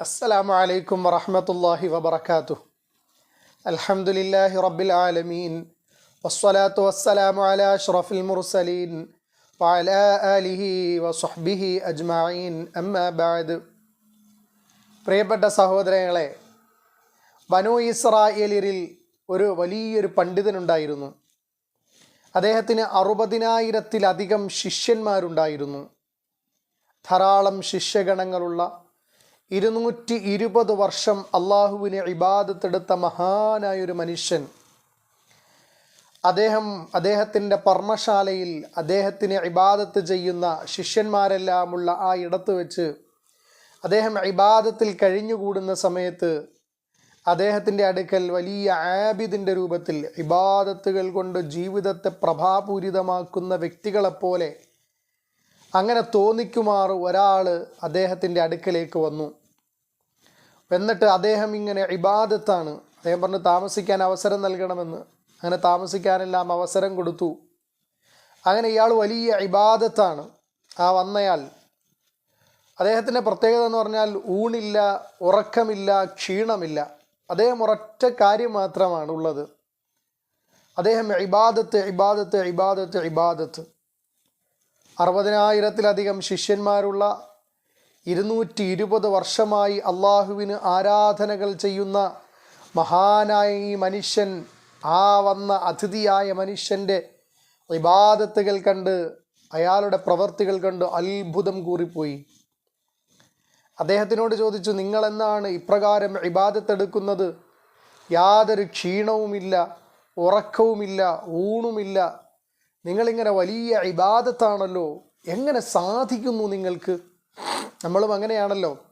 السلام عليكم ورحمة الله وبركاته الحمد لله رب العالمين والصلاة والسلام على أشرف المرسلين وعلى آله وصحبه أجمعين أما بعد പ്രിയപ്പെട്ട സഹോദരങ്ങളെ ബനു ഇസ്രായേലിൽ ഒരു വലിയൊരു പണ്ഡിതനുണ്ടായിരുന്നു അദ്ദേഹത്തിന് അറുപതിനായിരത്തിലധികം ശിഷ്യന്മാരുണ്ടായിരുന്നു ധാരാളം ശിഷ്യഗണങ്ങളുള്ള ഇരുന്നൂറ്റി ഇരുപത് വർഷം അള്ളാഹുവിനെ ഇബാദത്തെടുത്ത മഹാനായൊരു മനുഷ്യൻ. അദ്ദേഹം അദ്ദേഹത്തിന്റെ പർമ്മശാലയിൽ അദ്ദേഹത്തിനെ ഇബാദത്ത് ചെയ്യുന്ന ശിഷ്യന്മാരെല്ലാമുള്ള ആ ഇടത്ത് വെച്ച് അദ്ദേഹം ഇബാദത്തിൽ കഴിഞ്ഞുകൂടുന്ന സമയത്ത് അദ്ദേഹത്തിന്റെ അടുക്കൽ വലിയ ആബിദിന്റെ രൂപത്തിൽ ഇബാദത്തുകൾ കൊണ്ട് ജീവിതത്തെ പ്രഭാപൂരിതമാക്കുന്ന വ്യക്തികളെപ്പോലെ അങ്ങനെ തോന്നിക്കുമാർ ഒരാൾ അദ്ദേഹത്തിന്റെ അടുക്കലേക്ക് വന്നു. എന്നിട്ട് അദ്ദേഹം ഇങ്ങനെ ഇബാദത്താണ്. അദ്ദേഹം പറഞ്ഞു താമസിക്കാൻ അവസരം നൽകണമെന്ന്. അങ്ങനെ താമസിക്കാനെല്ലാം അവസരം കൊടുത്തു. അങ്ങനെ ഇയാൾ വലിയ ഇബാദത്താണ്. ആ വന്നയാൾ അദ്ദേഹത്തിന്റെ പ്രത്യേകത എന്ന് പറഞ്ഞാൽ ഊണില്ല ഉറക്കമില്ല ക്ഷീണമില്ല. അദ്ദേഹം ഒരൊറ്റ കാര്യം മാത്രമാണ് ഉള്ളത്. അദ്ദേഹം ഇബാദത്ത് ഇബാദത്ത് ഇബാദത്ത് ഇബാദത്ത്. അറുപതിനായിരത്തിലധികം ശിഷ്യന്മാരുള്ള ഇരുന്നൂറ്റി ഇരുപത് വർഷമായി അള്ളാഹുവിന് ആരാധനകൾ ചെയ്യുന്ന മഹാനായ ഈ മനുഷ്യൻ ആ വന്ന അതിഥിയായ മനുഷ്യന്റെ ഇബാദത്തുകൾ കണ്ട് അയാളുടെ പ്രവർത്തികൾ കണ്ട് അത്ഭുതം കൂറിപ്പോയി. അദ്ദേഹത്തിനോട് ചോദിച്ചു നിങ്ങൾ എന്നാണ് ഇപ്രകാരം ഇബാദത്തെടുക്കുന്നത്? യാതൊരു ക്ഷീണവുമില്ല ഉറക്കവുമില്ല ഊണുമില്ല നിങ്ങളിങ്ങനെ വലിയ ഇബാദത്താണല്ലോ എങ്ങനെ സാധിക്കുന്നു നിങ്ങൾക്ക്? നമ്മളും അങ്ങനെയാണല്ലോ.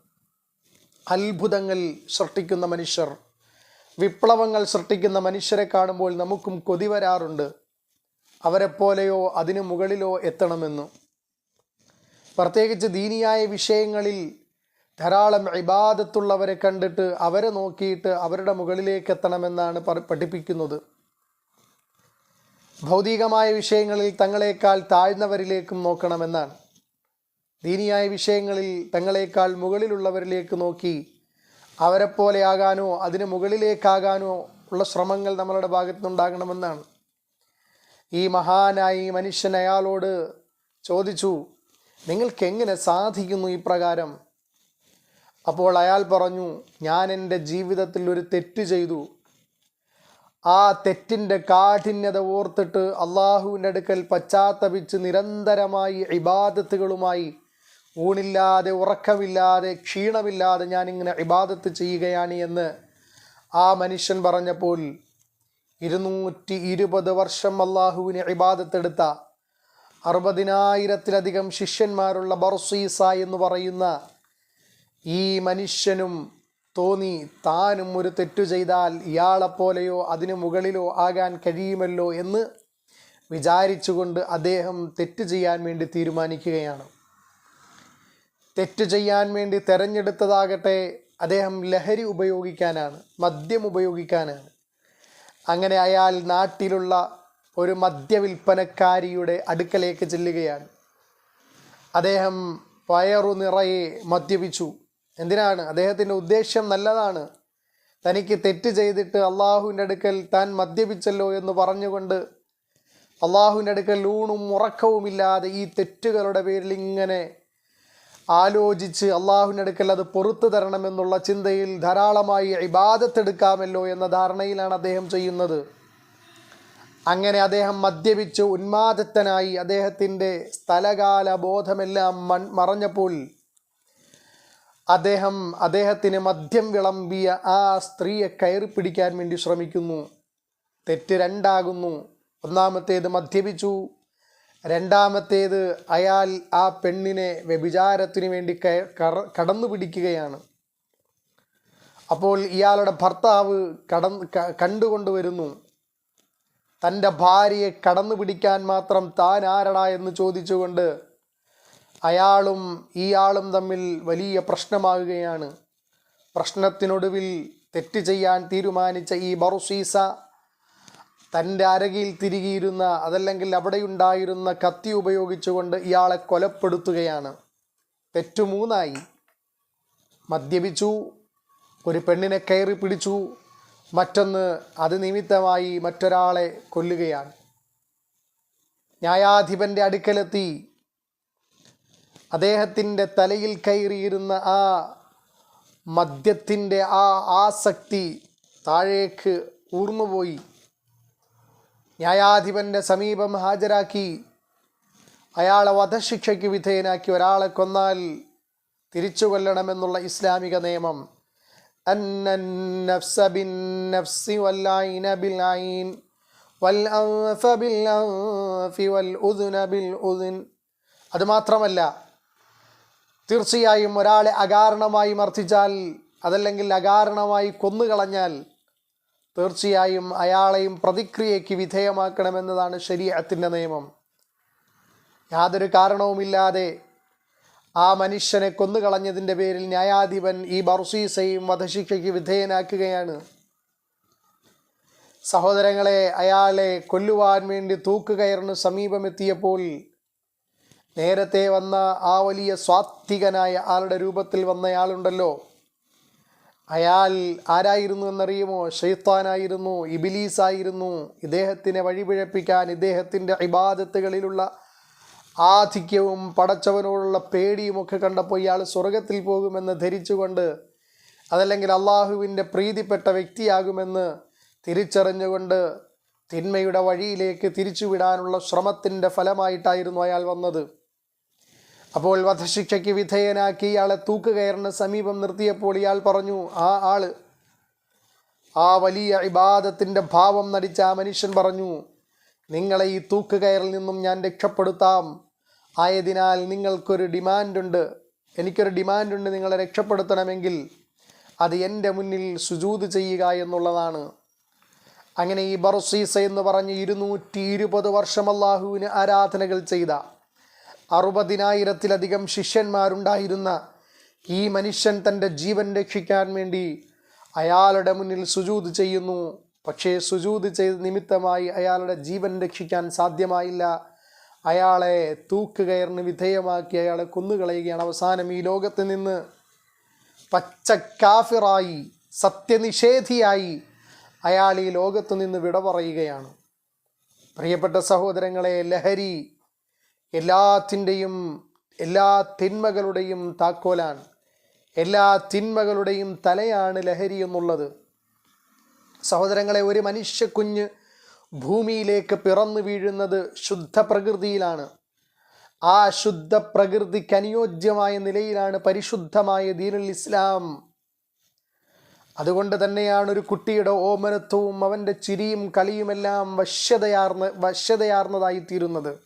അത്ഭുതങ്ങൾ സൃഷ്ടിക്കുന്ന മനുഷ്യർ വിപ്ലവങ്ങൾ സൃഷ്ടിക്കുന്ന മനുഷ്യരെ കാണുമ്പോൾ നമുക്കും കൊതി വരാറുണ്ട്. അവരെപ്പോലെയോ അതിനു മുകളിലോ എത്തണമെന്നു. പ്രത്യേകിച്ച് ദീനിയായ വിഷയങ്ങളിൽ ധാരാളം ഇബാദത്തുള്ളവരെ കണ്ടിട്ട് അവരെ നോക്കിയിട്ട് അവരുടെ മുകളിലേക്ക് എത്തണമെന്നാണ് പഠിപ്പിക്കുന്നത്. ഭൗതികമായ വിഷയങ്ങളിൽ തങ്ങളെക്കാൾ താഴ്ന്നവരിലേക്കും നോക്കണമെന്നാണ്. ദീനിയായ വിഷയങ്ങളിൽ തങ്ങളെക്കാൾ മുകളിലുള്ളവരിലേക്ക് നോക്കി അവരെപ്പോലെ ആകാനോ അതിന് മുകളിലേക്കാകാനോ ഉള്ള ശ്രമങ്ങൾ നമ്മളുടെ ഭാഗത്തുനിന്നുണ്ടാകണമെന്നാണ്. ഈ മഹാനായി മനുഷ്യൻ അയാളോട് ചോദിച്ചു നിങ്ങൾക്ക് എങ്ങനെ സാധിക്കുന്നു ഈ പ്രകാരം? അപ്പോൾ അയാൾ പറഞ്ഞു ഞാൻ എന്റെ ജീവിതത്തിൽ ഒരു തെറ്റ് ചെയ്തു. ആ തെറ്റിന്റെ കാഠിന്യത ഓർത്തിട്ട് അള്ളാഹുവിന്റെ അടുക്കൽ പശ്ചാത്തപിച്ച് നിരന്തരമായി ഇബാദത്തുകളുമായി ഊണില്ലാതെ ഉറക്കമില്ലാതെ ക്ഷീണമില്ലാതെ ഞാനിങ്ങനെ ഇബാദത്ത് ചെയ്യുകയാണ് എന്ന് ആ മനുഷ്യൻ പറഞ്ഞപ്പോൾ ഇരുന്നൂറ്റി ഇരുപത് വർഷം അള്ളാഹുവിന് ഇബാദത്തെടുത്ത അറുപതിനായിരത്തിലധികം ശിഷ്യന്മാരുള്ള ബർസീസ എന്ന് പറയുന്ന ഈ മനുഷ്യനും തോന്നി. താനും ഒരു തെറ്റു ചെയ്താൽ ഇയാളെപ്പോലെയോ അതിനു മുകളിലോ ആകാൻ കഴിയുമല്ലോ എന്ന് വിചാരിച്ചുകൊണ്ട് അദ്ദേഹം തെറ്റ് ചെയ്യാൻ വേണ്ടി തീരുമാനിക്കുകയാണ്. തെറ്റ് ചെയ്യാൻ വേണ്ടി തെരഞ്ഞെടുത്തതാകട്ടെ അദ്ദേഹം ലഹരി ഉപയോഗിക്കാനാണ് മദ്യം ഉപയോഗിക്കാനാണ്. അങ്ങനെ അയാൾ നാട്ടിലുള്ള ഒരു മദ്യവിൽപ്പനക്കാരിയുടെ അടുക്കലേക്ക് ചെല്ലുകയാണ്. അദ്ദേഹം വയറു നിറയെ മദ്യപിച്ചു. എന്തിനാണ്? അദ്ദേഹത്തിന്റെ ഉദ്ദേശ്യം നല്ലതാണ്. തനിക്ക് തെറ്റ് ചെയ്തിട്ട് അള്ളാഹുവിന്റെ അടുക്കൽ താൻ മദ്യപിച്ചല്ലോ എന്ന് പറഞ്ഞുകൊണ്ട് അള്ളാഹുവിന്റെ അടുക്കൽ ഊണും ഉറക്കവുമില്ലാതെ ഈ തെറ്റുകളുടെ പേരിൽ ഇങ്ങനെ ആലോചിച്ച് അള്ളാഹുവിന്റെ അടുക്കൽ അത് പുറത്തു തരണമെന്നുള്ള ചിന്തയിൽ ധാരാളമായി ഇബാദത്തെടുക്കാമല്ലോ എന്ന ധാരണയിലാണ് അദ്ദേഹം ചെയ്യുന്നത്. അങ്ങനെ അദ്ദേഹം മദ്യപിച്ച്. ഉന്മാദത്തനായി അദ്ദേഹത്തിന്റെ സ്ഥലകാല ബോധമെല്ലാം മൺ മറഞ്ഞപ്പോൾ അദ്ദേഹം അദ്ദേഹത്തിന് മദ്യം വിളമ്പിയ ആ സ്ത്രീയെ കയറി പിടിക്കാൻ വേണ്ടി ശ്രമിക്കുന്നു. തെറ്റ് രണ്ടാകുന്നു. ഒന്നാമത്തേത് മദ്യപിച്ചു. രണ്ടാമത്തേത് അയാൾ ആ പെണ്ണിനെ വ്യഭിചാരത്തിന് വേണ്ടി കടന്നു പിടിക്കുകയാണ്. അപ്പോൾ ഇയാളുടെ ഭർത്താവ് കടന്ന് കണ്ടുകൊണ്ട് കണ്ടുകൊണ്ടുവരുന്നു. തന്റെ ഭാര്യയെ കടന്നു പിടിക്കാൻ മാത്രം താൻ ആരടാ എന്ന് ചോദിച്ചുകൊണ്ട് അയാളും ഇയാളും തമ്മിൽ വലിയ പ്രശ്നമാകുകയാണ്. പ്രശ്നത്തിനൊടുവിൽ തെറ്റ് ചെയ്യാൻ തീരുമാനിച്ച ഈ ബറുസീസ തന്റെ അരകിൽ തിരികിയിരുന്ന അതല്ലെങ്കിൽ അവിടെയുണ്ടായിരുന്ന കത്തി ഉപയോഗിച്ചുകൊണ്ട് ഇയാളെ കൊലപ്പെടുത്തുകയാണ്. തെറ്റു മൂന്നായി. മദ്യപിച്ചു ഒരു പെണ്ണിനെ കയറി പിടിച്ചു മറ്റൊന്ന് അത് നിമിത്തമായി മറ്റൊരാളെ കൊല്ലുകയാണ്. ന്യായാധിപന്റെ അടുക്കലെത്തി. അദ്ദേഹത്തിന്റെ തലയിൽ കയറിയിരുന്ന ആ മദ്യത്തിന്റെ ആ ആസക്തി താഴേക്ക് ഊർന്നുപോയി. ന്യായാധിപന്റെ സമീപം ഹാജരാക്കി. അയാളെ വധശിക്ഷയ്ക്ക് വിധേയനാക്കി ഒരാളെ കൊന്നാൽ തിരിച്ചു കൊല്ലണമെന്നുള്ള ഇസ്ലാമിക നിയമം. أن തീർച്ചയായും ഒരാളെ അകാരണമായി മർദ്ദിച്ചാൽ അതല്ലെങ്കിൽ അകാരണമായി കൊന്നുകളഞ്ഞാൽ തീർച്ചയായും അയാളെയും പ്രതിക്രിയയ്ക്ക് വിധേയമാക്കണമെന്നതാണ് ശരീരത്തിന്റെ നിയമം. യാതൊരു കാരണവുമില്ലാതെ ആ മനുഷ്യനെ കൊന്നുകളഞ്ഞതിന്റെ പേരിൽ ന്യായാധിപൻ ഈ ബർസീസയും വധശിക്ഷയ്ക്ക് വിധേയനാക്കുകയാണ്. സഹോദരങ്ങളെ അയാളെ കൊല്ലുവാൻ വേണ്ടി തൂക്കുകയറിന് സമീപമെത്തിയപ്പോൾ നേരത്തെ വന്ന ആ വലിയ സ്വാത്വികനായ ആളുടെ രൂപത്തിൽ വന്നയാളുണ്ടല്ലോ അയാൾ ആരായിരുന്നു എന്നറിയുമോ? ഷെയ്ത്താനായിരുന്നു ഇബിലീസായിരുന്നു. ഇദ്ദേഹത്തിനെ വഴിപിഴപ്പിക്കാൻ ഇദ്ദേഹത്തിന്റെ ഇബാദത്തുകളിലുള്ള ആധിക്യവും പടച്ചവനോടുള്ള പേടിയുമൊക്കെ കണ്ടപ്പോൾ ഇയാൾ സ്വർഗത്തിൽ പോകുമെന്ന് ധരിച്ചുകൊണ്ട് അതല്ലെങ്കിൽ അള്ളാഹുവിന്റെ പ്രീതിപ്പെട്ട വ്യക്തിയാകുമെന്ന് തിരിച്ചറിഞ്ഞുകൊണ്ട് തിന്മയുടെ വഴിയിലേക്ക് തിരിച്ചുവിടാനുള്ള ശ്രമത്തിന്റെ ഫലമായിട്ടായിരുന്നു അയാൾ വന്നത്. അപ്പോൾ വധശിക്ഷയ്ക്ക് വിധേയനാക്കി ഇയാളെ തൂക്കുകയറിന് സമീപം നിർത്തിയപ്പോൾ ഇയാൾ പറഞ്ഞു ആ ആൾ. ആ വലിയ ഇബാദത്തിന്റെ ഭാവം നടിച്ച ആ മനുഷ്യൻ പറഞ്ഞു നിങ്ങളെ ഈ തൂക്കുകയറിൽ നിന്നും ഞാൻ രക്ഷപ്പെടുത്താം. ആയതിനാൽ നിങ്ങൾക്കൊരു ഡിമാൻഡുണ്ട് എനിക്കൊരു ഡിമാൻഡുണ്ട് നിങ്ങളെ രക്ഷപ്പെടുത്തണമെങ്കിൽ അത് എന്റെ മുന്നിൽ സുജൂത് ചെയ്യുക എന്നുള്ളതാണ്. അങ്ങനെ ഈ ബറുസീസ എന്ന് പറഞ്ഞ് ഇരുന്നൂറ്റി ഇരുപത് വർഷം അള്ളാഹുവിന് ആരാധനകൾ ചെയ്ത അറുപതിനായിരത്തിലധികം ശിഷ്യന്മാരുണ്ടായിരുന്ന ഈ മനുഷ്യൻ തന്റെ ജീവൻ രക്ഷിക്കാൻ വേണ്ടി അയാളുടെ മുന്നിൽ സുജൂത് ചെയ്യുന്നു. പക്ഷേ സുജൂത് ചെയ്ത നിമിത്തമായി അയാളുടെ ജീവൻ രക്ഷിക്കാൻ സാധ്യമായില്ല. അയാളെ തൂക്കുകയറിന് വിധേയമാക്കി അയാളെ കൊന്നുകളയുകയാണ് അവസാനം ഈ ലോകത്ത് നിന്ന്. പച്ച കാഫിറായി സത്യനിഷേധിയായി അയാൾ ഈ ലോകത്തു നിന്ന് വിട പറയുകയാണ്. പ്രിയപ്പെട്ട സഹോദരങ്ങളെ ലഹരി എല്ലാത്തിന്റെയും എല്ലാ തിന്മകളുടെയും താക്കോലാണ് എല്ലാ തിന്മകളുടെയും തലയാണ് ലഹരി എന്നുള്ളത്. സഹോദരങ്ങളെ ഒരു മനുഷ്യക്കുഞ്ഞ് ഭൂമിയിലേക്ക് പിറന്നു വീഴുന്നത് ശുദ്ധ പ്രകൃതിയിലാണ് ആ ശുദ്ധ പ്രകൃതിക്ക് അനുയോജ്യമായ നിലയിലാണ് പരിശുദ്ധമായ ദീനുൽ ഇസ്ലാം. അതുകൊണ്ട് തന്നെയാണ് ഒരു കുട്ടിയുടെ ഓമനത്വവും അവന്റെ ചിരിയും കളിയുമെല്ലാം വശ്യതയാർന്ന് വശ്യതയാർന്നതായിത്തീരുന്നത്.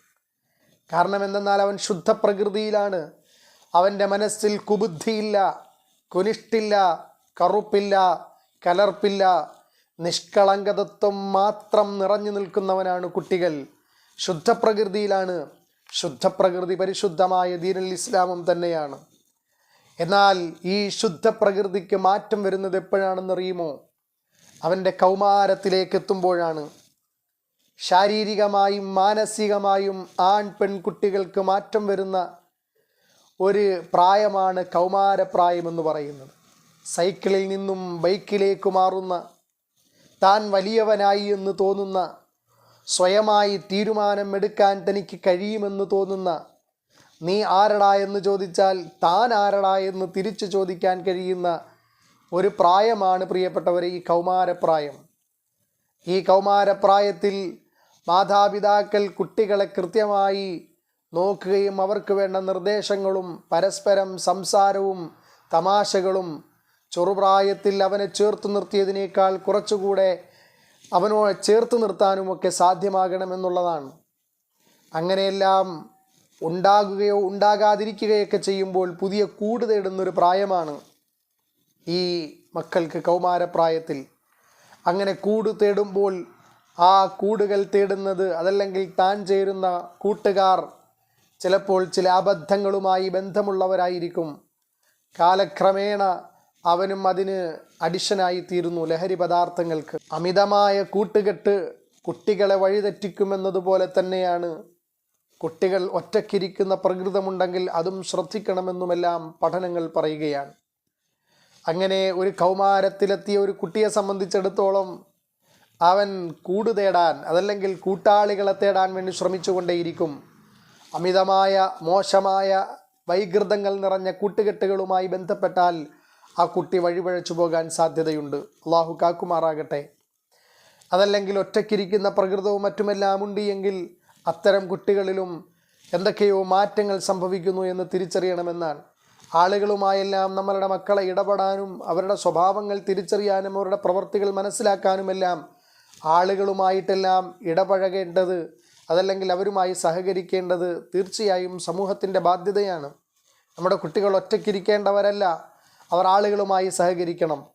കാരണം എന്തെന്നാൽ അവൻ ശുദ്ധപ്രകൃതിയിലാണ്. അവന്റെ മനസ്സിൽ കുബുദ്ധിയില്ല കുനിഷ്ടില്ല കറുപ്പില്ല കലർപ്പില്ല. നിഷ്കളങ്കതത്വം മാത്രം നിറഞ്ഞു നിൽക്കുന്നവനാണ് കുട്ടികൾ. ശുദ്ധപ്രകൃതിയിലാണ്. ശുദ്ധപ്രകൃതി പരിശുദ്ധമായ ദീനുൽ ഇസ്ലാമും തന്നെയാണ്. എന്നാൽ ഈ ശുദ്ധപ്രകൃതിക്ക് മാറ്റം വരുന്നത് എപ്പോഴാണെന്നറിയുമോ? അവന്റെ കൗമാരത്തിലേക്ക് എത്തുമ്പോഴാണ്. ശാരീരികമായും മാനസികമായും ആൺ പെൺകുട്ടികൾക്ക് മാറ്റം വരുന്ന ഒരു പ്രായമാണ് കൗമാരപ്രായം എന്ന് പറയുന്നത്. സൈക്കിളിൽ നിന്നും ബൈക്കിലേക്ക് മാറുന്ന താൻ വലിയവനായി എന്ന് തോന്നുന്ന സ്വയമായി തീരുമാനം എടുക്കാൻ തനിക്ക് കഴിയുമെന്ന് തോന്നുന്ന നീ ആരടാ എന്ന് ചോദിച്ചാൽ താൻ ആരടാ എന്ന് തിരിച്ചു ചോദിക്കാൻ കഴിയുന്ന ഒരു പ്രായമാണ് പ്രിയപ്പെട്ടവരെ ഈ കൗമാരപ്രായം. ഈ കൗമാരപ്രായത്തിൽ മാതാപിതാക്കൾ കുട്ടികളെ കൃത്യമായി നോക്കുകയും അവർക്ക് വേണ്ട നിർദ്ദേശങ്ങളും പരസ്പരം സംസാരവും തമാശകളും ചെറുപ്രായത്തിൽ അവനെ ചേർത്ത് നിർത്തിയതിനേക്കാൾ കുറച്ചുകൂടെ അവനോ ചേർത്ത് നിർത്താനുമൊക്കെ സാധ്യമാകണമെന്നുള്ളതാണ്. അങ്ങനെയെല്ലാം ഉണ്ടാകുകയോ ഉണ്ടാകാതിരിക്കുകയൊക്കെ ചെയ്യുമ്പോൾ പുതിയ കൂട് തേടുന്നൊരു പ്രായമാണ് ഈ മക്കൾക്ക് കൗമാരപ്രായത്തിൽ. അങ്ങനെ കൂട് തേടുമ്പോൾ ആ കൂടുകൾ തേടുന്നത് അതല്ലെങ്കിൽ താൻ ചേരുന്ന കൂട്ടുകാർ ചിലപ്പോൾ ചില അബദ്ധങ്ങളുമായി ബന്ധമുള്ളവരായിരിക്കും. കാലക്രമേണ അവനും അതിന് അഡിഷനായി തീരുന്നു ലഹരി പദാർത്ഥങ്ങൾക്ക്. അമിതമായ കൂട്ടുകെട്ട് കുട്ടികളെ വഴിതെറ്റിക്കുമെന്നതുപോലെ തന്നെയാണ്. കുട്ടികൾ ഒറ്റക്കിരിക്കുന്ന പ്രകൃതമുണ്ടെങ്കിൽ അതും ശ്രദ്ധിക്കണമെന്നുമെല്ലാം പഠനങ്ങൾ പറയുകയാണ്. അങ്ങനെ ഒരു കൗമാരത്തിലെത്തിയ ഒരു കുട്ടിയെ സംബന്ധിച്ചിടത്തോളം അവൻ കൂട് തേടാൻ അതല്ലെങ്കിൽ കൂട്ടാളികളെ തേടാൻ വേണ്ടി ശ്രമിച്ചുകൊണ്ടേയിരിക്കും. അമിതമായ മോശമായ വൈകൃതങ്ങൾ നിറഞ്ഞ കൂട്ടുകെട്ടുകളുമായി ബന്ധപ്പെട്ടാൽ ആ കുട്ടി വഴിപഴച്ചു പോകാൻ സാധ്യതയുണ്ട്. അള്ളാഹു കാക്കുമാറാകട്ടെ. അതല്ലെങ്കിൽ ഒറ്റയ്ക്കിരിക്കുന്ന പ്രകൃതവും മറ്റുമെല്ലാം ഉണ്ട് എങ്കിൽ അത്തരം കുട്ടികളിലും എന്തൊക്കെയോ മാറ്റങ്ങൾ സംഭവിക്കുന്നു എന്ന് തിരിച്ചറിയണമെന്നാണ്. ആളുകളുമായെല്ലാം നമ്മളുടെ മക്കളെ ഇടപെടാനും അവരുടെ സ്വഭാവങ്ങൾ തിരിച്ചറിയാനും അവരുടെ പ്രവർത്തികൾ മനസ്സിലാക്കാനുമെല്ലാം ആളുകളുമായിട്ടെല്ലാം ഇടപഴകേണ്ടത് അതല്ലെങ്കിൽ അവരുമായി സഹകരിക്കേണ്ടത് തീർച്ചയായും സമൂഹത്തിന്റെ ബാധ്യതയാണ്. നമ്മുടെ കുട്ടികൾ ഒറ്റയ്ക്കിരിക്കേണ്ടവരല്ല. അവർ ആളുകളുമായി സഹകരിക്കണം.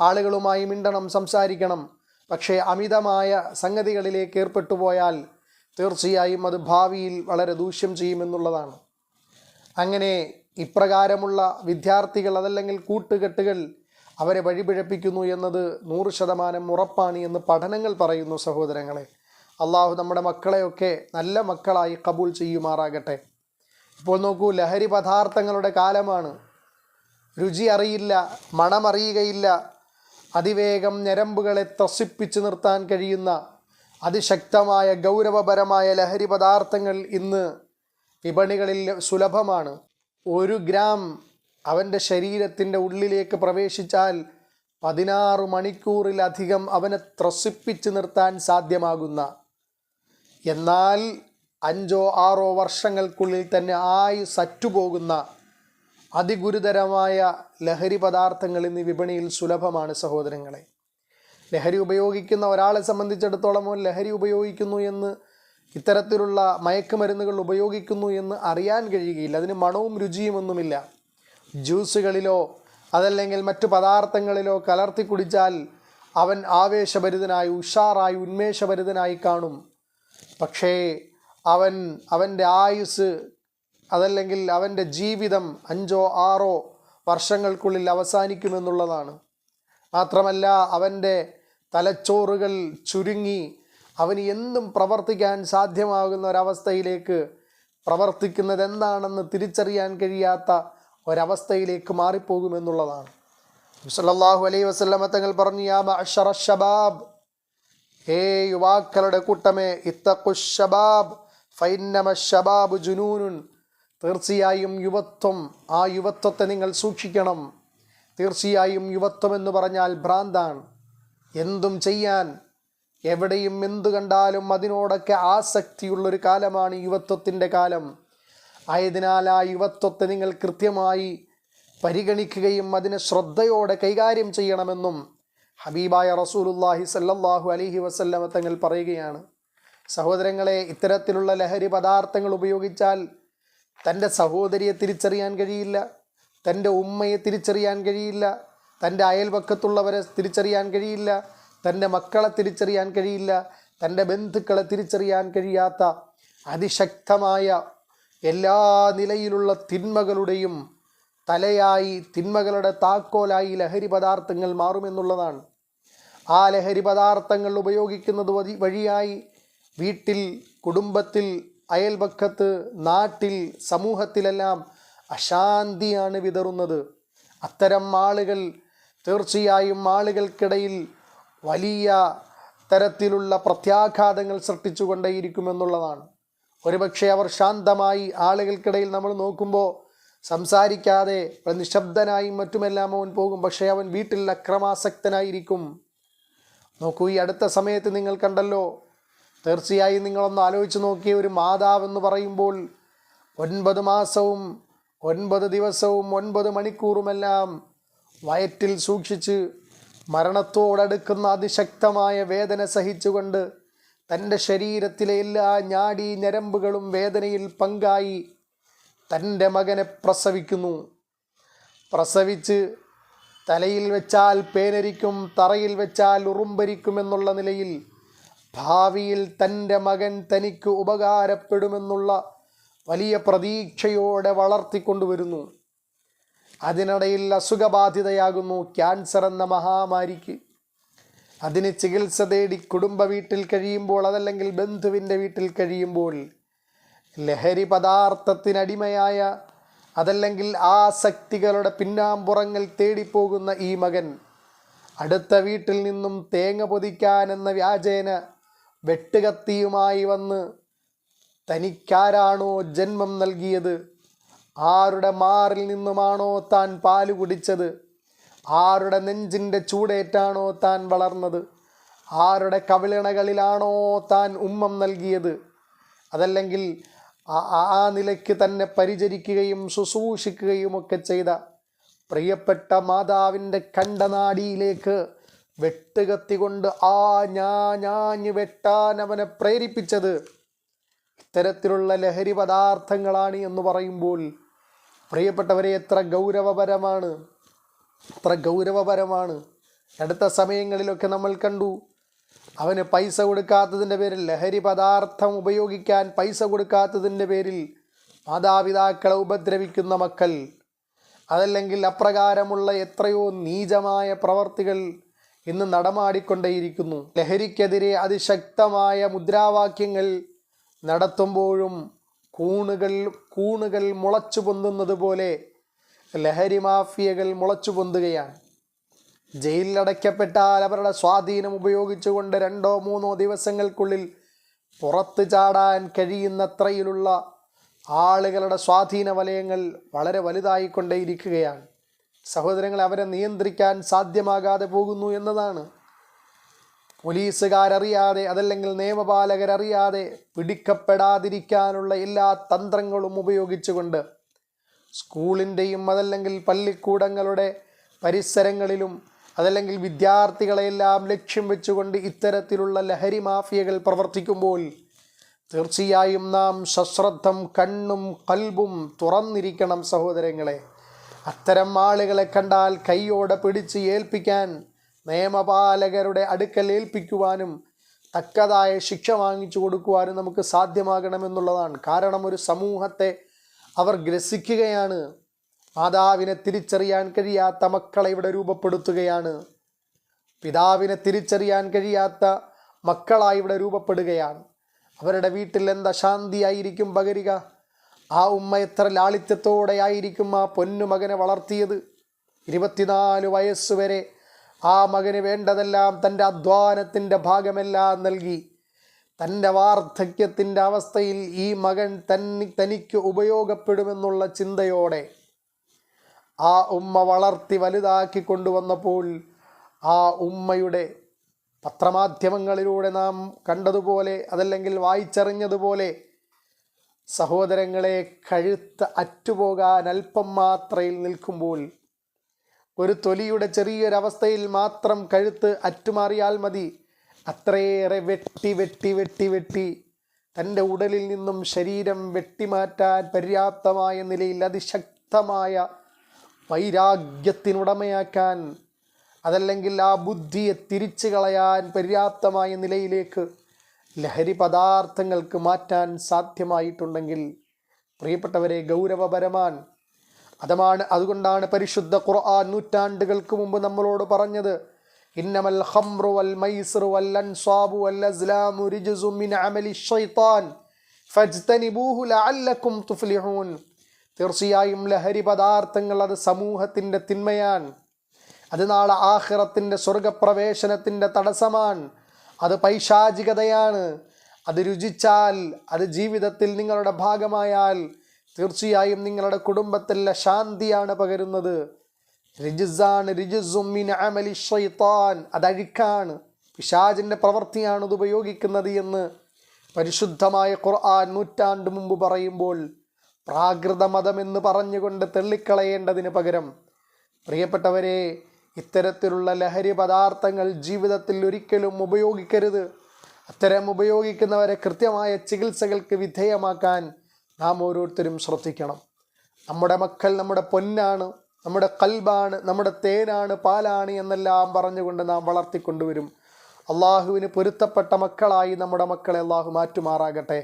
ആളുകളുമായി മിണ്ടണം സംസാരിക്കണം. പക്ഷേ അമിതമായ സംഗതികളിലേക്ക് ഏർപ്പെട്ടു പോയാൽ തീർച്ചയായും അത് ഭാവിയിൽ വളരെ ദൂഷ്യം ചെയ്യുമെന്നുള്ളതാണ് അങ്ങനെ ഇപ്രകാരമുള്ള വിദ്യാർത്ഥികൾ അതല്ലെങ്കിൽ കൂട്ടുകെട്ടുകൾ അവരെ വഴിപിഴപ്പിക്കുന്നു എന്നത് നൂറ് ശതമാനം ഉറപ്പാണ് എന്ന് പഠനങ്ങൾ പറയുന്നു സഹോദരങ്ങളെ. അള്ളാഹു നമ്മുടെ മക്കളെയൊക്കെ നല്ല മക്കളായി കബൂൾ ചെയ്യുമാറാകട്ടെ. ഇപ്പോൾ നോക്കൂ ലഹരി പദാർത്ഥങ്ങളുടെ കാലമാണ്. രുചി അറിയില്ല മണമറിയുകയില്ല. അതിവേഗം ഞരമ്പുകളെ ത്രസിപ്പിച്ച് നിർത്താൻ കഴിയുന്ന അതിശക്തമായ ഗൗരവപരമായ ലഹരി പദാർത്ഥങ്ങൾ ഇന്ന് വിപണികളിൽ സുലഭമാണ്. ഒരു ഗ്രാം അവന്റെ ശരീരത്തിന്റെ ഉള്ളിലേക്ക് പ്രവേശിച്ചാൽ പതിനാറ് മണിക്കൂറിലധികം അവനെ ത്രസിപ്പിച്ച് നിർത്താൻ സാധ്യമാകുന്ന എന്നാൽ അഞ്ചോ ആറോ വർഷങ്ങൾക്കുള്ളിൽ തന്നെ ആയി സറ്റുപോകുന്ന അതിഗുരുതരമായ ലഹരി പദാർത്ഥങ്ങൾ ഇന്ന് വിപണിയിൽ സുലഭമാണ് സഹോദരങ്ങളെ. ലഹരി ഉപയോഗിക്കുന്ന ഒരാളെ സംബന്ധിച്ചിടത്തോളം ലഹരി ഉപയോഗിക്കുന്നു എന്ന് ഇത്തരത്തിലുള്ള മയക്കുമരുന്നുകൾ ഉപയോഗിക്കുന്നു എന്ന് അറിയാൻ കഴിയുകയില്ല. അതിന് മണവും രുചിയും ഒന്നുമില്ല ജ്യൂസുകളിലോ അതല്ലെങ്കിൽ മറ്റു പദാർത്ഥങ്ങളിലോ കലർത്തി കുടിച്ചാൽ അവൻ ആവേശഭരിതനായി ഉഷാറായി ഉന്മേഷഭരിതനായി കാണും. പക്ഷേ അവൻ അവന്റെ ആയുസ് അതല്ലെങ്കിൽ അവന്റെ ജീവിതം അഞ്ചോ ആറോ വർഷങ്ങൾക്കുള്ളിൽ അവസാനിക്കുമെന്നുള്ളതാണ്. മാത്രമല്ല അവന്റെ തലച്ചോറുകൾ ചുരുങ്ങി അവന് എന്തും പ്രവർത്തിക്കാൻ സാധ്യമാകുന്ന ഒരവസ്ഥയിലേക്ക് പ്രവർത്തിക്കുന്നത് എന്താണെന്ന് തിരിച്ചറിയാൻ കഴിയാത്ത ഒരവസ്ഥയിലേക്ക് മാറിപ്പോകുമെന്നുള്ളതാണ്. സല്ലല്ലാഹു അലൈഹി വസല്ലമ തങ്ങൾ പറഞ്ഞു ശബാബ് ഹേ യുവാക്കളുടെ കൂട്ടമേ ഇത്തഖു ഷബാബ് ഫൈന്നമ ഷബാബ് ജുനൂനുൻ തീർച്ചയായും യുവത്വം ആ യുവത്വത്തെ നിങ്ങൾ സൂക്ഷിക്കണം. തീർച്ചയായും യുവത്വം എന്ന് പറഞ്ഞാൽ ഭ്രാന്താണ്. എന്തും ചെയ്യാൻ എവിടെയും എന്തു കണ്ടാലും അതിനോടൊക്കെ ആസക്തിയുള്ളൊരു കാലമാണ് യുവത്വത്തിന്റെ കാലം. ആയതിനാൽ ആ യുവത്വത്തെ നിങ്ങൾ കൃത്യമായി പരിഗണിക്കുകയും അതിനെ ശ്രദ്ധയോടെ കൈകാര്യം ചെയ്യണമെന്നും ഹബീബായ റസൂലുല്ലാഹി സല്ലല്ലാഹു അലൈഹി വസല്ലമ തങ്ങൾ പറയുകയാണ്. സഹോദരങ്ങളെ ഇത്തരത്തിലുള്ള ലഹരി പദാർത്ഥങ്ങൾ ഉപയോഗിച്ചാൽ തന്റെ സഹോദരിയെ തിരിച്ചറിയാൻ കഴിയില്ല തന്റെ ഉമ്മയെ തിരിച്ചറിയാൻ കഴിയില്ല തന്റെ അയൽപക്കത്തുള്ളവരെ തിരിച്ചറിയാൻ കഴിയില്ല തന്റെ മക്കളെ തിരിച്ചറിയാൻ കഴിയില്ല തന്റെ ബന്ധുക്കളെ തിരിച്ചറിയാൻ കഴിയാത്ത അതിശക്തമായ എല്ലാ നിലയിലുള്ള തിന്മകളുടെയും തലയായി തിന്മകളുടെ താക്കോലായി ലഹരി പദാർത്ഥങ്ങൾ മാറുമെന്നുള്ളതാണ്. ആ ലഹരി പദാർത്ഥങ്ങൾ ഉപയോഗിക്കുന്നത് വഴി വഴിയായി വീട്ടിൽ കുടുംബത്തിൽ അയൽപക്കത്ത് നാട്ടിൽ സമൂഹത്തിലെല്ലാം അശാന്തിയാണ് വിതറുന്നത്. അത്തരം ആളുകൾ തീർച്ചയായും ആളുകൾക്കിടയിൽ വലിയ തരത്തിലുള്ള പ്രത്യാഘാതങ്ങൾ സൃഷ്ടിച്ചുകൊണ്ടേയിരിക്കുമെന്നുള്ളതാണ്. ഒരുപക്ഷെ അവർ ശാന്തമായി ആളുകൾക്കിടയിൽ നമ്മൾ നോക്കുമ്പോൾ സംസാരിക്കാതെ നിശബ്ദനായും മറ്റുമെല്ലാം അവൻ പോകും. പക്ഷേ അവൻ വീട്ടിൽ അക്രമാസക്തനായിരിക്കും. നോക്കൂ ഈ അടുത്ത സമയത്ത് നിങ്ങൾ കണ്ടല്ലോ തീർച്ചയായും നിങ്ങളൊന്ന് ആലോചിച്ച് നോക്കിയ ഒരു മാതാവെന്ന് പറയുമ്പോൾ ഒൻപത് മാസവും ഒൻപത് ദിവസവും ഒൻപത് മണിക്കൂറുമെല്ലാം വയറ്റിൽ സൂക്ഷിച്ച് മരണത്തോടടുക്കുന്ന അതിശക്തമായ വേദന സഹിച്ചുകൊണ്ട് തന്റെ ശരീരത്തിലെ എല്ലാ ഞാടി ഞരമ്പുകളും വേദനയിൽ പങ്കായി തന്റെ മകനെ പ്രസവിക്കുന്നു. പ്രസവിച്ച് തലയിൽ വെച്ചാൽ പേനരിക്കും തറയിൽ വെച്ചാൽ ഉറുമ്പരിക്കുമെന്നുള്ള നിലയിൽ ഭാവിയിൽ തന്റെ മകൻ തനിക്ക് ഉപകാരപ്പെടുമെന്നുള്ള വലിയ പ്രതീക്ഷയോടെ വളർത്തിക്കൊണ്ടുവരുന്നു. അതിനിടയിൽ അസുഖബാധിതയാകുന്നു. ക്യാൻസർ എന്ന മഹാമാരിക്ക് അതിന് ചികിത്സ തേടി കുടുംബ വീട്ടിൽ കഴിയുമ്പോൾ അതല്ലെങ്കിൽ ബന്ധുവിന്റെ വീട്ടിൽ കഴിയുമ്പോൾ ലഹരി പദാർത്ഥത്തിനടിമയായ അതല്ലെങ്കിൽ ആ ആസക്തികളുടെ പിന്നാമ്പുറങ്ങൾ തേടിപ്പോകുന്ന ഈ മകൻ അടുത്ത വീട്ടിൽ നിന്നും തേങ്ങ പൊതിക്കാൻ എന്ന വ്യാജേന വെട്ടുകത്തിയുമായി വന്ന് തനിക്കാരാണോ ജന്മം നൽകിയത്? ആരുടെ മാറിൽ നിന്നുമാണോ താൻ പാൽ കുടിച്ചത്? ആരുടെ നെഞ്ചിന്റെ ചൂടേറ്റാണോ താൻ വളർന്നത്? ആരുടെ കവിളിണകളിലാണോ താൻ ഉമ്മം നൽകിയത്? അതല്ലെങ്കിൽ ആ- ആ- ആ നിലയ്ക്ക് തന്നെ പരിചരിക്കുകയും ശുശ്രൂഷിക്കുകയും ഒക്കെ ചെയ്ത പ്രിയപ്പെട്ട മാതാവിന്റെ കണ്ടനാടിയിലേക്ക് വെട്ടുകത്തി ആ ഞാ ഞാഞ്ഞ് വെട്ടാൻ അവനെ പ്രേരിപ്പിച്ചത് ഇത്തരത്തിലുള്ള ലഹരി പദാർത്ഥങ്ങളാണ് എന്ന് പറയുമ്പോൾ പ്രിയപ്പെട്ടവരെ എത്ര ഗൗരവപരമാണ് എത്ര ഗൗരവപരമാണ്. അടുത്ത സമയങ്ങളിലൊക്കെ നമ്മൾ കണ്ടു അവന് പൈസ കൊടുക്കാത്തതിന്റെ പേരിൽ ലഹരി പദാർത്ഥം ഉപയോഗിക്കാൻ പൈസ കൊടുക്കാത്തതിന്റെ പേരിൽ മാതാപിതാക്കളെ ഉപദ്രവിക്കുന്ന മക്കൾ. അതല്ലെങ്കിൽ അപ്രകാരമുള്ള എത്രയോ നീചമായ പ്രവർത്തികൾ ഇന്ന് നടമാടിക്കൊണ്ടേയിരിക്കുന്നു. ലഹരിക്കെതിരെ അതിശക്തമായ മുദ്രാവാക്യങ്ങൾ നടത്തുമ്പോഴും കൂണുകൾ കൂണുകൾ മുളച്ചു പൊന്തുന്നത് പോലെ ലഹരി മാഫിയകൾ മുളച്ചു പൊന്തുകയാണ്. ജയിലിലടയ്ക്കപ്പെട്ടാൽ അവരുടെ സ്വാധീനം ഉപയോഗിച്ചുകൊണ്ട് രണ്ടോ മൂന്നോ ദിവസങ്ങൾക്കുള്ളിൽ പുറത്ത് ചാടാൻ കഴിയുന്നത്രയിലുള്ള ആളുകളുടെ സ്വാധീന വലയങ്ങൾ വളരെ വലുതായിക്കൊണ്ടേയിരിക്കുകയാണ്. സഹോദരങ്ങൾ അവരെ നിയന്ത്രിക്കാൻ സാധ്യമാകാതെ പോകുന്നു എന്നതാണ്. പോലീസുകാരറിയാതെ അതല്ലെങ്കിൽ നിയമപാലകരറിയാതെ പിടിക്കപ്പെടാതിരിക്കാനുള്ള എല്ലാ തന്ത്രങ്ങളും ഉപയോഗിച്ചുകൊണ്ട് സ്കൂളിന്റെയും അതല്ലെങ്കിൽ പള്ളിക്കൂടങ്ങളുടെ പരിസരങ്ങളിലും അതല്ലെങ്കിൽ വിദ്യാർത്ഥികളെയെല്ലാം ലക്ഷ്യം വെച്ചുകൊണ്ട് ഇത്തരത്തിലുള്ള ലഹരി മാഫിയകൾ പ്രവർത്തിക്കുമ്പോൾ തീർച്ചയായും നാം സശ്രദ്ധം കണ്ണും കൽബും തുറന്നിരിക്കണം സഹോദരങ്ങളെ. അത്തരം ആളുകളെ കണ്ടാൽ കൈയോടെ പിടിച്ച് ഏൽപ്പിക്കാൻ നിയമപാലകരുടെ അടുക്കൽ ഏൽപ്പിക്കുവാനും തക്കതായ ശിക്ഷ വാങ്ങിച്ചു കൊടുക്കുവാനും നമുക്ക് സാധ്യമാകണമെന്നുള്ളതാണ്. കാരണം ഒരു സമൂഹത്തെ അവർ ഗ്രസിക്കുകയാണ്. മാതാവിനെ തിരിച്ചറിയാൻ കഴിയാത്ത മക്കളെ ഇവിടെ രൂപപ്പെടുത്തുകയാണ്. പിതാവിനെ തിരിച്ചറിയാൻ കഴിയാത്ത മക്കളായി ഇവിടെ രൂപപ്പെടുകയാണ്. അവരുടെ വീട്ടിൽ എന്താ ശാന്തിയായിരിക്കും പകരുക? ആ ഉമ്മ എത്ര ലാളിത്യത്തോടെ ആയിരിക്കും ആ പൊന്നു മകനെ വളർത്തിയത്? ഇരുപത്തിനാല് വയസ്സുവരെ ആ മകന് വേണ്ടതെല്ലാം തന്റെ അധ്വാനത്തിന്റെ ഭാഗമെല്ലാം നൽകി. തന്റെ വാർദ്ധക്യത്തിന്റെ അവസ്ഥയിൽ ഈ മകൻ തന്നി തനിക്ക് ഉപയോഗപ്പെടുമെന്നുള്ള ചിന്തയോടെ ആ ഉമ്മ വളർത്തി വലുതാക്കി കൊണ്ടുവന്നപ്പോൾ ആ ഉമ്മയുടെ പത്രമാധ്യമങ്ങളിലൂടെ നാം കണ്ടതുപോലെ അതല്ലെങ്കിൽ വായിച്ചറിഞ്ഞതുപോലെ സഹോദരങ്ങളെ കഴുത്ത് അറ്റുപോകാൻ അല്പം മാത്രയിൽ നിൽക്കുമ്പോൾ ഒരു തൊലിയുടെ ചെറിയൊരവസ്ഥയിൽ മാത്രം കഴുത്ത് അറ്റുമാറിയാൽ മതി. അത്രയേറെ വെട്ടി വെട്ടി വെട്ടി വെട്ടി തന്റെ ഉടലിൽ നിന്നും ശരീരം വെട്ടിമാറ്റാൻ പര്യാപ്തമായ നിലയിൽ അതിശക്തമായ വൈരാഗ്യത്തിനുടമയാക്കാൻ അതല്ലെങ്കിൽ ആ ബുദ്ധിയെ തിരിച്ചു കളയാൻ പര്യാപ്തമായ നിലയിലേക്ക് ലഹരി പദാർത്ഥങ്ങൾക്ക് മാറ്റാൻ സാധ്യമായിട്ടുണ്ടെങ്കിൽ പ്രിയപ്പെട്ടവരെ ഗൗരവപരമാൻ അതമാണ് അതുകൊണ്ടാണ് പരിശുദ്ധ ഖുർആൻ നൂറ്റാണ്ടുകൾക്ക് മുമ്പ് നമ്മളോട് പറഞ്ഞത്. ഇന്നമൽ ഖംറു വൽ മൈസറു വൽ അൻസാബു വൽ അസ്ലാമു റിജ്സു മിൻ അമലി ശൈത്താൻ ഫജ്തനിബൂഹു ലഅല്ലക്കും തുഫ്ലിഹൂൻ തീർച്ചയായും ലഹരി പദാർത്ഥങ്ങൾ അത് സമൂഹത്തിന്റെ തിന്മയാണ്. അത് നാളെ ആഹ്റത്തിന്റെ സ്വർഗപ്രവേശനത്തിന്റെ തടസ്സമാണ്. അത് പൈശാചികതയാണ്. അത് രുചിച്ചാൽ അത് ജീവിതത്തിൽ നിങ്ങളുടെ ഭാഗമായാൽ തീർച്ചയായും നിങ്ങളുടെ കുടുംബത്തിലെ ശാന്തിയാണ് പകരുന്നത്. റിജിസാണ് റിജിസും അമലി ഷൈത്താൻ. അത് അഴുക്കാണ് പിശാജിന്റെ പ്രവൃത്തിയാണ് ഇത് ഉപയോഗിക്കുന്നത് എന്ന് പരിശുദ്ധമായ ഖുർആൻ നൂറ്റാണ്ട് മുമ്പ് പറയുമ്പോൾ പ്രാകൃത മതമെന്ന് പറഞ്ഞുകൊണ്ട് തെള്ളിക്കളയേണ്ടതിന് പകരം പ്രിയപ്പെട്ടവരെ ഇത്തരത്തിലുള്ള ലഹരി പദാർത്ഥങ്ങൾ ജീവിതത്തിൽ ഒരിക്കലും ഉപയോഗിക്കരുത്. അത്തരം ഉപയോഗിക്കുന്നവരെ കൃത്യമായ ചികിത്സകൾക്ക് വിധേയമാക്കാൻ നാം ഓരോരുത്തരും ശ്രദ്ധിക്കണം. നമ്മുടെ മക്കൾ നമ്മുടെ പൊന്നാണ്. നമ്മുടെ കൽബാണ് നമ്മുടെ തേനാണ് പാലാണ് എന്നെല്ലാം പറഞ്ഞുകൊണ്ട് നാം വളർത്തിക്കൊണ്ടുവരും. അള്ളാഹുവിന് പൊരുത്തപ്പെട്ട മക്കളായി നമ്മുടെ മക്കളെ അള്ളാഹു മാറ്റുമാറാകട്ടെ.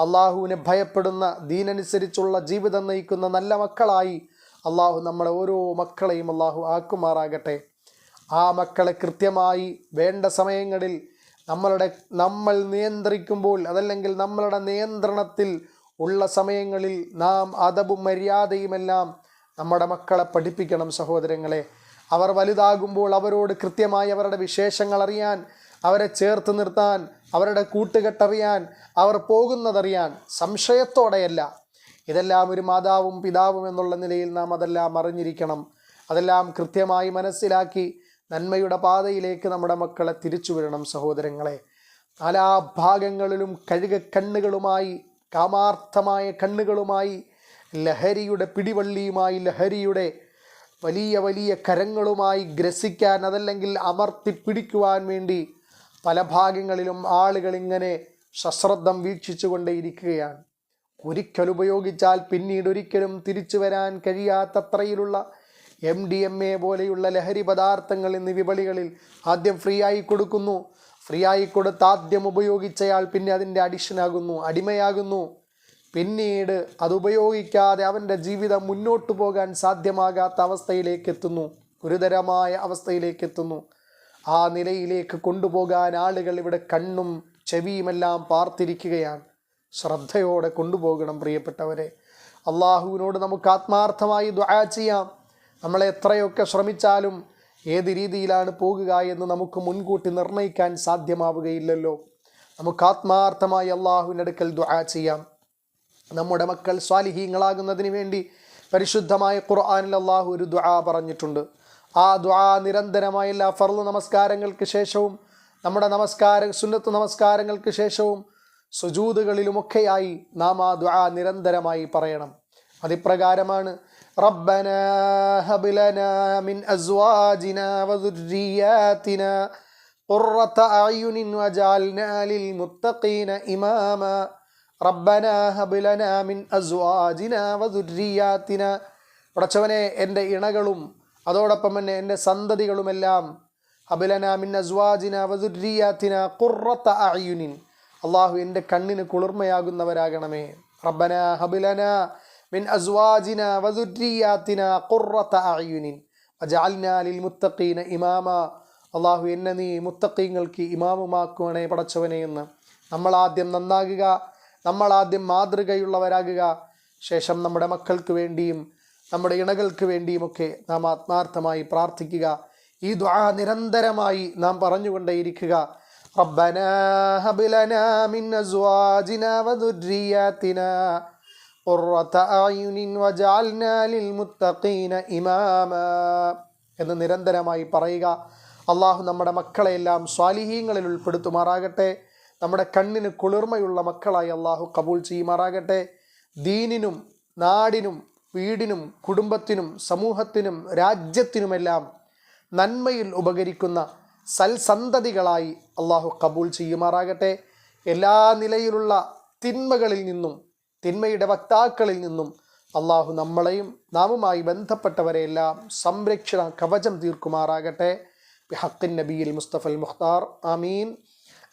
അള്ളാഹുവിനെ ഭയപ്പെടുന്ന ദീനനുസരിച്ചുള്ള ജീവിതം നയിക്കുന്ന നല്ല മക്കളായി അള്ളാഹു നമ്മളെ ഓരോ മക്കളെയും അള്ളാഹു ആക്കുമാറാകട്ടെ. ആ മക്കളെ കൃത്യമായി വേണ്ട സമയങ്ങളിൽ നമ്മളുടെ നമ്മൾ നിയന്ത്രിക്കുമ്പോൾ അതല്ലെങ്കിൽ നമ്മളുടെ നിയന്ത്രണത്തിൽ ഉള്ള സമയങ്ങളിൽ നാം അതവും മര്യാദയുമെല്ലാം നമ്മുടെ മക്കളെ പഠിപ്പിക്കണം സഹോദരങ്ങളെ. അവർ വലുതാകുമ്പോൾ അവരോട് കൃത്യമായി അവരുടെ വിശേഷങ്ങൾ അറിയാൻ അവരെ ചേർത്ത് നിർത്താൻ അവരുടെ കൂട്ടുകെട്ടറിയാൻ അവർ പോകുന്നതറിയാൻ സംശയത്തോടെയല്ല. ഇതെല്ലാം ഒരു മാതാവും പിതാവും എന്നുള്ള നിലയിൽ നാം അതെല്ലാം അറിഞ്ഞിരിക്കണം. അതെല്ലാം കൃത്യമായി മനസ്സിലാക്കി നന്മയുടെ പാതയിലേക്ക് നമ്മുടെ മക്കളെ തിരിച്ചു വിടണം സഹോദരങ്ങളെ. നാലാ ഭാഗങ്ങളിലും കഴുക കണ്ണുകളുമായി കാമാർത്ഥമായ കണ്ണുകളുമായി ലഹരിയുടെ പിടിവള്ളിയുമായി ലഹരിയുടെ വലിയ വലിയ കരങ്ങളുമായി ഗ്രസിക്കാൻ അതല്ലെങ്കിൽ അമർത്തി പിടിക്കുവാൻ വേണ്ടി പല ഭാഗങ്ങളിലും ആളുകൾ ഇങ്ങനെ സശ്രദ്ധം വീക്ഷിച്ചു കൊണ്ടേയിരിക്കുകയാണ് ഒരിക്കൽ ഉപയോഗിച്ചാൽ പിന്നീട് ഒരിക്കലും തിരിച്ചു വരാൻ കഴിയാത്തത്രയിലുള്ള എം ഡി എം എ പോലെയുള്ള ലഹരി പദാർത്ഥങ്ങൾ ഇന്ന് വിപണികളിൽ ആദ്യം ഫ്രീ ആയി കൊടുക്കുന്നു. ഫ്രീ ആയി കൊടുത്ത് ആദ്യം ഉപയോഗിച്ചയാൾ പിന്നെ അതിന്റെ അഡിഷനാകുന്നു അടിമയാകുന്നു. പിന്നീട് അത് ഉപയോഗിക്കാതെ അവന്റെ ജീവിതം മുന്നോട്ട് പോകാൻ സാധ്യമാകാത്ത അവസ്ഥയിലേക്ക് എത്തുന്നു. ഗുരുതരമായ അവസ്ഥയിലേക്ക് എത്തുന്നു. ആ നിലയിലേക്ക് കൊണ്ടുപോകാൻ ആളുകൾ ഇവിടെ കണ്ണും ചെവിയുമെല്ലാം പാർത്തിരിക്കുകയാണ്. ശ്രദ്ധയോടെ കൊണ്ടുപോകണം പ്രിയപ്പെട്ടവരെ. അള്ളാഹുവിനോട് നമുക്ക് ആത്മാർത്ഥമായി ദ്വാ ചെയ്യാം. നമ്മൾ എത്രയൊക്കെ ശ്രമിച്ചാലും ഏത് രീതിയിലാണ് പോകുക എന്ന് നമുക്ക് മുൻകൂട്ടി നിർണയിക്കാൻ സാധ്യമാവുകയില്ലല്ലോ. നമുക്ക് ആത്മാർത്ഥമായി അള്ളാഹുവിന്റെ അടുക്കൽ ദ്വാ ചെയ്യാം. നമ്മുടെ മക്കൾ സ്വാലിഹീങ്ങളാകുന്നതിന് വേണ്ടി പരിശുദ്ധമായ ഖുർആാനിൽ അള്ളാഹു ഒരു ദ്വാ പറഞ്ഞിട്ടുണ്ട് ആ ദ്വാ നിരന്തരമായ എല്ലാ ഫർള് നമസ്കാരങ്ങൾക്ക് ശേഷവും നമ്മുടെ നമസ്കാര സുന്നത്ത് നമസ്കാരങ്ങൾക്ക് ശേഷവും സുജൂതുകളിലുമൊക്കെയായി നാം ആ ദ്വാ നിരന്തരമായി പറയണം അതിപ്രകാരമാണ് ربنا هب لنا من أزواجنا وذرياتنا قرة أعين واجعلنا للمتقين إماما റബ്ബന ഹബിലന മിൻ അസ്വാജിന വദുര്രിയാത്തിന പടച്ചവനെ എന്റെ ഇണകളും അതോടൊപ്പം തന്നെ എന്റെ സന്തതികളുമെല്ലാം ഹബിലന മിൻ അസ്വാജിന വദുര്രിയാത്തിന കുറത്ത അയുനിൻ അള്ളാഹു എന്റെ കണ്ണിന് കുളിർമയാകുന്നവരാകണമേ. റബ്ബന ഹബിലന മിൻ അസ്വാജിന വദുര്രിയാത്തിന കുറത്ത അയുനിൻ അജാലിനാലിൽ മുത്തഖീന ഇമാമ. അള്ളാഹു എന്നെ നീ മുത്തഖീങ്ങൾക്ക് ഇമാമുമാക്കുവണേ പടച്ചവനെ എന്ന്. നമ്മൾ ആദ്യം നന്നാകുക നമ്മളാദ്യം മാതൃകയുള്ളവരാകുക ശേഷം നമ്മുടെ മക്കൾക്ക് വേണ്ടിയും നമ്മുടെ ഇണകൾക്ക് വേണ്ടിയുമൊക്കെ നാം ആത്മാർത്ഥമായി പ്രാർത്ഥിക്കുക ഈ ദ്വാ നിരന്തരമായി നാം പറഞ്ഞുകൊണ്ടേയിരിക്കുക ربنا هب لنا من أزواجنا وذرياتنا قرة أعين وجعلنا للمتقين إماما എന്ന് നിരന്തരമായി പറയുക അള്ളാഹു നമ്മുടെ മക്കളെയെല്ലാം സ്വാലിഹീങ്ങളിൽ ഉൾപ്പെടുത്തുമാറാകട്ടെ നമ്മുടെ കണ്ണിന് കുളിർമയുള്ള മക്കളായി അള്ളാഹു കബൂൾ ചെയ്യുമാറാകട്ടെ. ദീനിനും നാടിനും വീടിനും കുടുംബത്തിനും സമൂഹത്തിനും രാജ്യത്തിനുമെല്ലാം നന്മയിൽ ഉപകരിക്കുന്ന സൽസന്തതികളായി അള്ളാഹു കബൂൾ ചെയ്യുമാറാകട്ടെ. എല്ലാ നിലയിലുള്ള തിന്മകളിൽ നിന്നും തിന്മയുടെ വക്താക്കളിൽ നിന്നും അള്ളാഹു നമ്മളെയും നാമുമായി ബന്ധപ്പെട്ടവരെയെല്ലാം സംരക്ഷണ കവചം തീർക്കുമാറാകട്ടെ. ബിഹക്കിൻ നബിയിൽ മുസ്തഫൽ മുഖ്താർ. ആമീൻ.